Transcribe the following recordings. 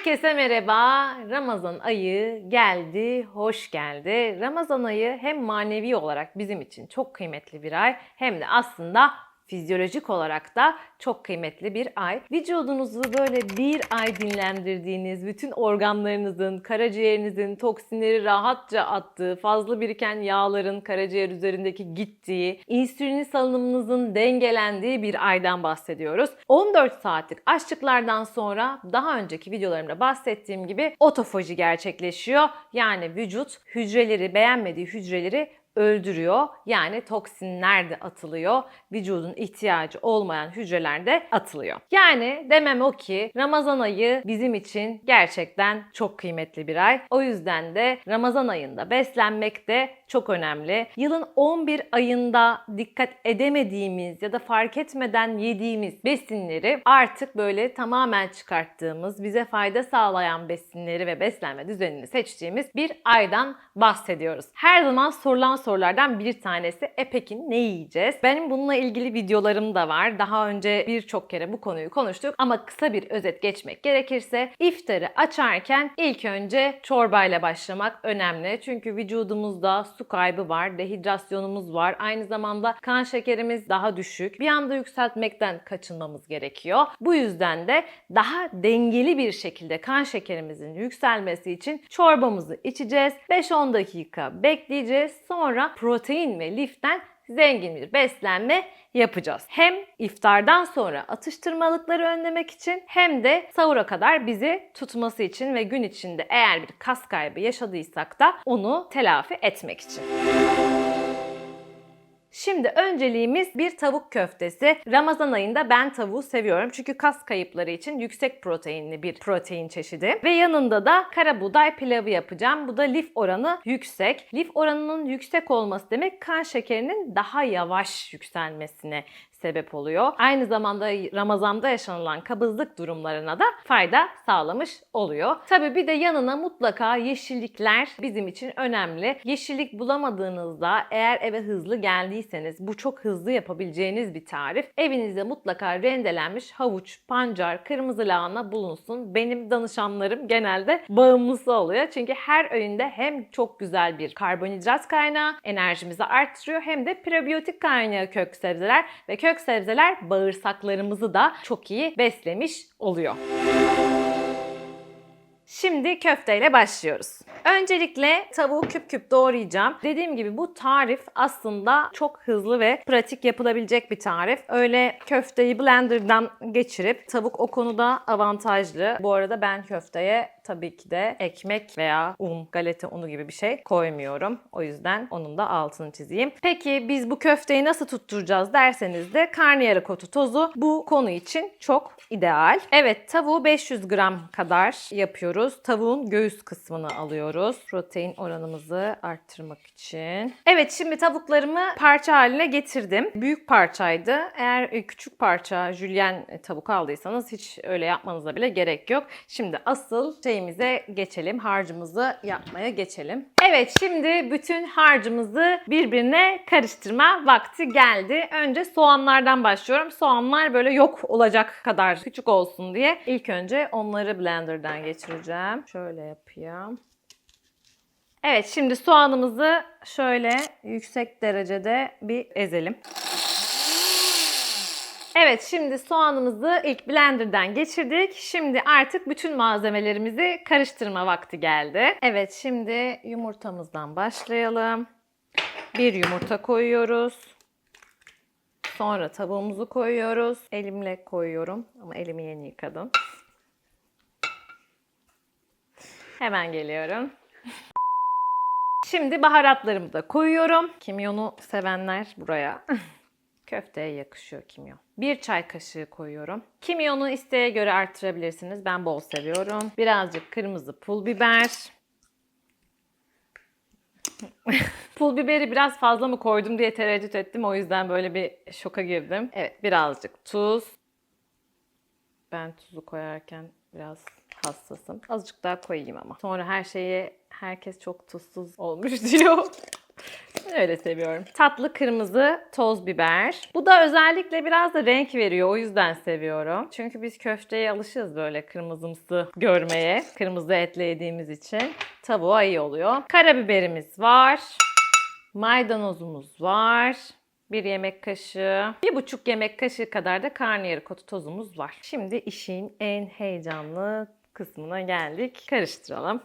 Herkese merhaba. Ramazan ayı geldi, hoş geldi. Ramazan ayı hem manevi olarak bizim için çok kıymetli bir ay hem de aslında fizyolojik olarak da çok kıymetli bir ay. Vücudunuzu böyle bir ay dinlendirdiğiniz, bütün organlarınızın, karaciğerinizin toksinleri rahatça attığı, fazla biriken yağların karaciğer üzerindeki gittiği, insülin salınımınızın dengelendiği bir aydan bahsediyoruz. 14 saatlik açlıklardan sonra daha önceki videolarımda bahsettiğim gibi otofaji gerçekleşiyor. Yani vücut hücreleri, beğenmediği hücreleri öldürüyor. Yani toksinler de atılıyor. Vücudun ihtiyacı olmayan hücreler de atılıyor. Yani demem o ki Ramazan ayı bizim için gerçekten çok kıymetli bir ay. O yüzden de Ramazan ayında beslenmek de çok önemli. Yılın 11 ayında dikkat edemediğimiz ya da fark etmeden yediğimiz besinleri artık böyle tamamen çıkarttığımız, bize fayda sağlayan besinleri ve beslenme düzenini seçtiğimiz bir aydan bahsediyoruz. Her zaman sorulan sorulardan bir tanesi e peki ne yiyeceğiz? Benim bununla ilgili videolarım da var. Daha önce birçok kere bu konuyu konuştuk ama kısa bir özet geçmek gerekirse iftarı açarken ilk önce çorbayla başlamak önemli. Çünkü vücudumuzda su kaybı var, dehidrasyonumuz var. Aynı zamanda kan şekerimiz daha düşük. Bir anda yükseltmekten kaçınmamız gerekiyor. Bu yüzden de daha dengeli bir şekilde kan şekerimizin yükselmesi için çorbamızı içeceğiz. 5-10 dakika bekleyeceğiz. Sonra protein ve liften zengin bir beslenme yapacağız. Hem iftardan sonra atıştırmalıkları önlemek için hem de sahura kadar bizi tutması için ve gün içinde eğer bir kas kaybı yaşadıysak da onu telafi etmek için. Şimdi önceliğimiz bir tavuk köftesi. Ramazan ayında ben tavuğu seviyorum. Çünkü kas kayıpları için yüksek proteinli bir protein çeşidi. Ve yanında da kara buğday pilavı yapacağım. Bu da lif oranı yüksek. Lif oranının yüksek olması demek kan şekerinin daha yavaş yükselmesine sebep oluyor. Aynı zamanda Ramazan'da yaşanılan kabızlık durumlarına da fayda sağlamış oluyor. Tabii bir de yanına mutlaka yeşillikler bizim için önemli. Yeşillik bulamadığınızda eğer eve hızlı geldiyseniz bu çok hızlı yapabileceğiniz bir tarif. Evinizde mutlaka rendelenmiş havuç, pancar, kırmızı lahana bulunsun. Benim danışanlarım genelde bağımlısı oluyor. Çünkü her öğünde hem çok güzel bir karbonhidrat kaynağı, enerjimizi artırıyor hem de prebiyotik kaynağı kök sebzeler ve kök kök sebzeler bağırsaklarımızı da çok iyi beslemiş oluyor. Şimdi köfteyle başlıyoruz. Öncelikle tavuğu küp küp doğrayacağım. Dediğim gibi bu tarif aslında çok hızlı ve pratik yapılabilecek bir tarif. Öyle köfteyi blenderdan geçirip tavuk o konuda avantajlı. Bu arada ben köfteye tabii ki de ekmek veya un, galeta unu gibi bir şey koymuyorum. O yüzden onun da altını çizeyim. Peki biz bu köfteyi nasıl tutturacağız derseniz de karnıyarık otu tozu bu konu için çok ideal. Evet tavuğu 500 gram kadar yapıyoruz. Tavuğun göğüs kısmını alıyoruz. Protein oranımızı arttırmak için. Evet şimdi tavuklarımı parça haline getirdim. Büyük parçaydı. Eğer küçük parça jülyen tavuk aldıysanız hiç öyle yapmanıza bile gerek yok. Şimdi asıl şeyimize geçelim. Harcımızı yapmaya geçelim. Evet şimdi bütün harcımızı birbirine karıştırma vakti geldi. Önce soğanlardan başlıyorum. Soğanlar böyle yok olacak kadar küçük olsun diye ilk önce onları blenderdan geçireceğim. Şöyle yapayım. Evet şimdi soğanımızı şöyle yüksek derecede bir ezelim. Evet şimdi soğanımızı ilk blenderdan geçirdik. Şimdi artık bütün malzemelerimizi karıştırma vakti geldi. Evet şimdi yumurtamızdan başlayalım. Bir yumurta koyuyoruz. Sonra tavuğumuzu koyuyoruz. Elimle koyuyorum ama elimi yeni yıkadım. Hemen geliyorum. Şimdi baharatlarımı da koyuyorum. Kimyonu sevenler buraya. Köfteye yakışıyor kimyon. Bir çay kaşığı koyuyorum. Kimyonu isteğe göre artırabilirsiniz. Ben bol seviyorum. Birazcık kırmızı pul biber. pul biberi biraz fazla mı koydum diye tereddüt ettim. O yüzden böyle bir şoka girdim. Evet birazcık tuz. Ben tuzu koyarken biraz hassasım. Azıcık daha koyayım ama. Sonra her şeyi herkes çok tuzsuz olmuş diyor. Öyle seviyorum. Tatlı kırmızı toz biber. Bu da özellikle biraz da renk veriyor. O yüzden seviyorum. Çünkü biz köfteye alışığız böyle kırmızımsı görmeye. Kırmızı etle yediğimiz için. Tavuğa iyi oluyor. Karabiberimiz var. Maydanozumuz var. Bir yemek kaşığı, bir buçuk yemek kaşığı kadar da karnıyarık otu tozumuz var. Şimdi işin en heyecanlı kısmına geldik. Karıştıralım.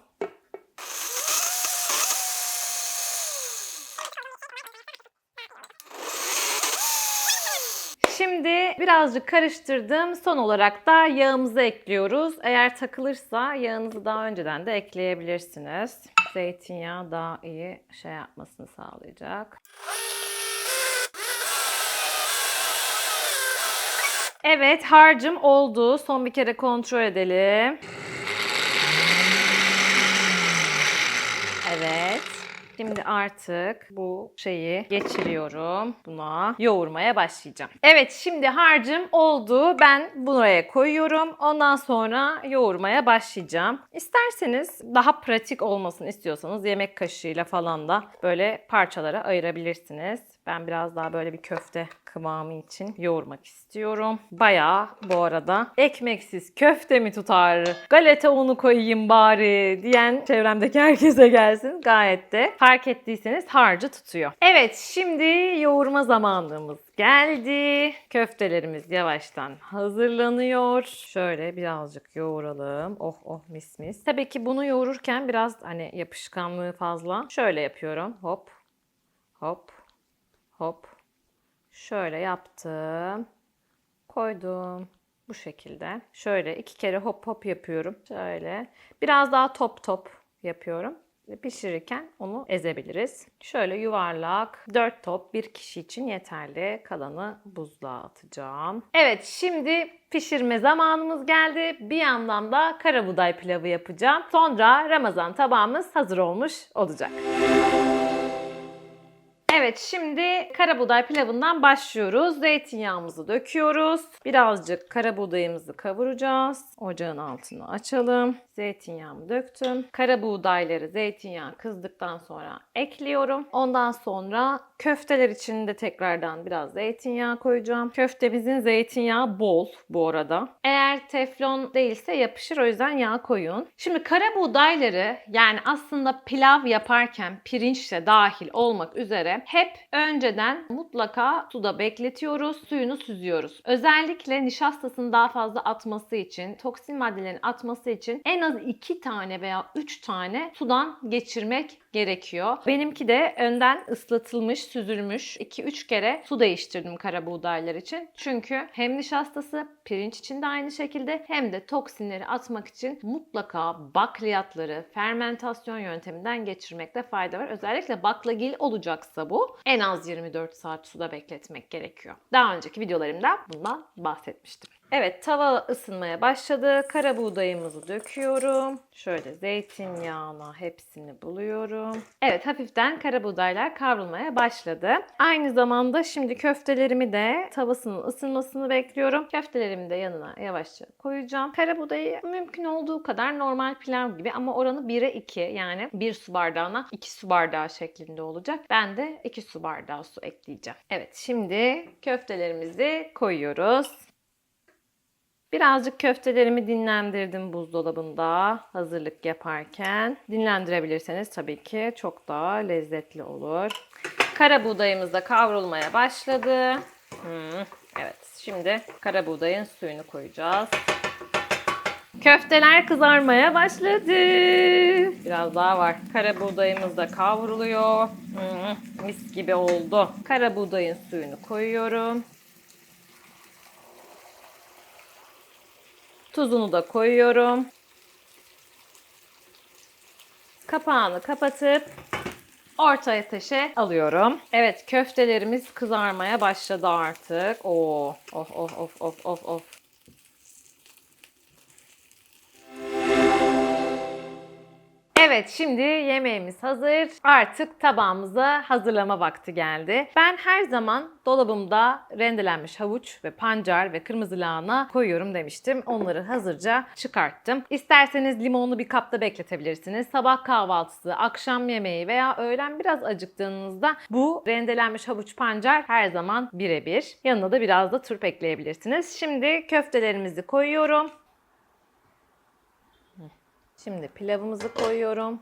Birazcık karıştırdım. Son olarak da yağımızı ekliyoruz. Eğer takılırsa yağınızı daha önceden de ekleyebilirsiniz. Zeytinyağı daha iyi şey yapmasını sağlayacak. Evet harcım oldu. Son bir kere kontrol edelim. Evet. Şimdi artık bu şeyi geçiriyorum buna. Yoğurmaya başlayacağım. Evet şimdi harcım oldu. Ben buraya koyuyorum. Ondan sonra yoğurmaya başlayacağım. İsterseniz daha pratik olmasını istiyorsanız yemek kaşığıyla falan da böyle parçalara ayırabilirsiniz. Ben biraz daha böyle bir köfte kıvamı için yoğurmak istiyorum. Bayağı bu arada ekmeksiz köfte mi tutar? Galeta unu koyayım bari diyen çevremdeki herkese gelsin. Gayet de fark ettiyseniz harcı tutuyor. Evet şimdi yoğurma zamanımız geldi. Köftelerimiz yavaştan hazırlanıyor. Şöyle birazcık yoğuralım. Oh oh mis mis. Tabii ki bunu yoğururken biraz hani yapışkanlığı fazla. Şöyle yapıyorum. Hop hop hop. Şöyle yaptım. Koydum. Bu şekilde. Şöyle iki kere hop hop yapıyorum. Şöyle. Biraz daha top top yapıyorum. Pişirirken onu ezebiliriz. Şöyle yuvarlak 4 top bir kişi için yeterli. Kalanı buzluğa atacağım. Evet şimdi pişirme zamanımız geldi. Bir yandan da karabuğday pilavı yapacağım. Sonra Ramazan tabağımız hazır olmuş olacak. Evet şimdi karabuğday pilavından başlıyoruz. Zeytinyağımızı döküyoruz. Birazcık karabuğdayımızı kavuracağız. Ocağın altını açalım. Zeytinyağımı döktüm. Karabuğdayları zeytinyağı kızdıktan sonra ekliyorum. Ondan sonra köfteler için de tekrardan biraz zeytinyağı koyacağım. Köftemizin zeytinyağı bol bu arada. Eğer teflon değilse yapışır o yüzden yağ koyun. Şimdi karabuğdayları yani aslında pilav yaparken pirinç de dahil olmak üzere hep önceden mutlaka suda bekletiyoruz, suyunu süzüyoruz. Özellikle nişastasını daha fazla atması için, toksin maddelerin atması için en az 2 tane veya 3 tane sudan geçirmek gerekiyor. Benimki de önden ıslatılmış, süzülmüş 2-3 kere su değiştirdim kara buğdaylar için. Çünkü hem nişastası pirinç için de aynı şekilde hem de toksinleri atmak için mutlaka bakliyatları fermentasyon yönteminden geçirmekte fayda var. Özellikle baklagil olacaksa bu en az 24 saat suda bekletmek gerekiyor. Daha önceki videolarımda bundan bahsetmiştim. Evet tava ısınmaya başladı. Kara buğdayımızı döküyorum. Şöyle zeytinyağına hepsini buluyorum. Evet hafiften kara buğdaylar kavrulmaya başladı. Aynı zamanda şimdi köftelerimi de tavasının ısınmasını bekliyorum. Köftelerimi de yanına yavaşça koyacağım. Kara buğdayı mümkün olduğu kadar normal pilav gibi ama oranı 1'e 2 yani 1 su bardağına 2 su bardağı şeklinde olacak. Ben de 2 su bardağı su ekleyeceğim. Evet şimdi köftelerimizi koyuyoruz. Birazcık köftelerimi dinlendirdim buzdolabında hazırlık yaparken. Dinlendirebilirseniz tabii ki çok daha lezzetli olur. Kara buğdayımız da kavrulmaya başladı. Hmm, evet şimdi kara buğdayın suyunu koyacağız. Köfteler kızarmaya başladı. Biraz daha var. Kara buğdayımız da kavruluyor. Hmm, mis gibi oldu. Kara buğdayın suyunu koyuyorum. Tuzunu da koyuyorum. Kapağını kapatıp orta ateşe alıyorum. Evet köftelerimiz kızarmaya başladı artık. Oo, of of of of of of. Evet şimdi yemeğimiz hazır. Artık tabağımızı hazırlama vakti geldi. Ben her zaman dolabımda rendelenmiş havuç ve pancar ve kırmızı lahana koyuyorum demiştim. Onları hazırca çıkarttım. İsterseniz limonlu bir kapta bekletebilirsiniz. Sabah kahvaltısı, akşam yemeği veya öğlen biraz acıktığınızda bu rendelenmiş havuç pancar her zaman birebir. Yanına da biraz da turp ekleyebilirsiniz. Şimdi köftelerimizi koyuyorum. Şimdi pilavımızı koyuyorum.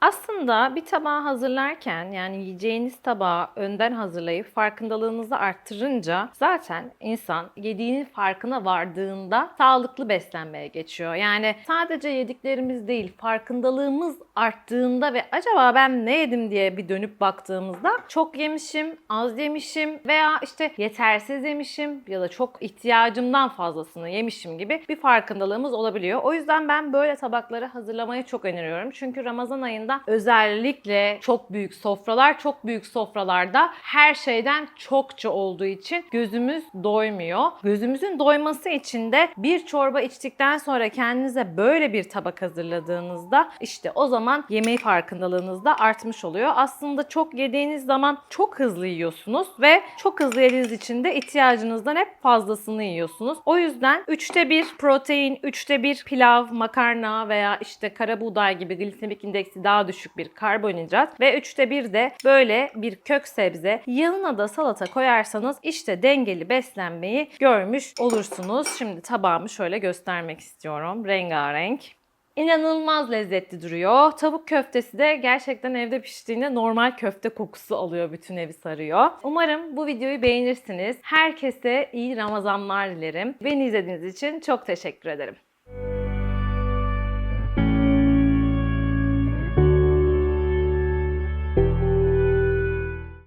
Aslında bir tabağı hazırlarken yani yiyeceğiniz tabağı önden hazırlayıp farkındalığınızı arttırınca zaten insan yediğinin farkına vardığında sağlıklı beslenmeye geçiyor. Yani sadece yediklerimiz değil farkındalığımız arttığında ve acaba ben ne yedim diye bir dönüp baktığımızda çok yemişim, az yemişim veya işte yetersiz yemişim ya da çok ihtiyacımdan fazlasını yemişim gibi bir farkındalığımız olabiliyor. O yüzden ben böyle tabakları hazırlamayı çok öneriyorum. Çünkü Ramazan ayında özellikle çok büyük sofralar, çok büyük sofralarda her şeyden çokça olduğu için gözümüz doymuyor. Gözümüzün doyması için de bir çorba içtikten sonra kendinize böyle bir tabak hazırladığınızda işte o zaman yemeği farkındalığınız da artmış oluyor. Aslında çok yediğiniz zaman çok hızlı yiyorsunuz ve çok hızlı yediğiniz için de ihtiyacınızdan hep fazlasını yiyorsunuz. O yüzden 3'te 1 protein, 3'te 1 pilav, makarna veya işte kara buğday gibi glisemik indeksi daha düşük bir karbonhidrat ve 3'te 1 de böyle bir kök sebze yanına da salata koyarsanız işte dengeli beslenmeyi görmüş olursunuz. Şimdi tabağımı şöyle göstermek istiyorum. Rengarenk. İnanılmaz lezzetli duruyor. Tavuk köftesi de gerçekten evde piştiğinde normal köfte kokusu alıyor, bütün evi sarıyor. Umarım bu videoyu beğenirsiniz. Herkese iyi Ramazanlar dilerim. Beni izlediğiniz için çok teşekkür ederim.